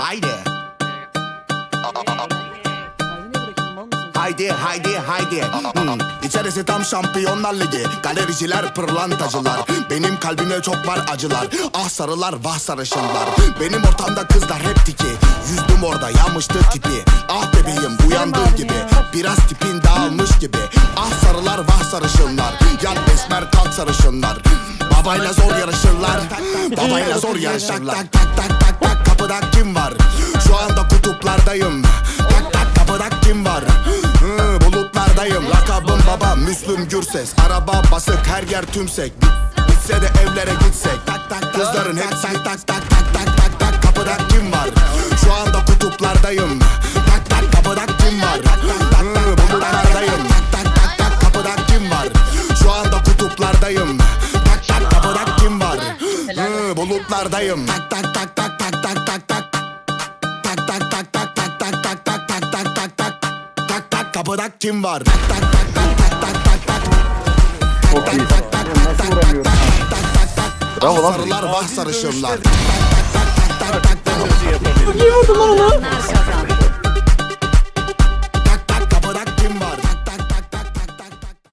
Haydi. Haydi haydi haydi. Hmm. İçerisi tam şampiyonlar ligi. Galericiler pırlantacılar. Benim kalbime çok var acılar. Ah sarılar vah sarışınlar. Benim ortamda kızlar hep tiki. Yüzdüm orada yanmıştı tipi. Ah bebeğim uyandığın gibi. Biraz tipin dağılmış gibi. Ah sarılar vah sarışınlar. Yan esmer kalk sarışınlar. Babayla zor yarışırlar. Babayla zor yarışırlar. tak tak tak kapıda kim var Şu anda kutuplardayım Tak tak kapıda kim var Hı, Bulutlardayım lakabım baba Müslüm Gürses Araba basık her yer tümsek Bitse de evlere gitsek tak tak Kızların hepsi tak tak tak tak tak tak tak Kapıda kim var Şu anda kutuplardayım Tak tak kapıda kim var Hı, Bulutlardayım Tak tak kapıda kim var Şu anda kutuplardayım Tak tak kapıda kim var Hı, Bulutlardayım tak tak tak tak tak tak tak kapıda kim var? Tak tak tak tak tak tak tak tak. Çok iyi. Nasıl vuramıyorum? Bravo lan. Sarılar vah sarışınlar. Ne oldu lan ona?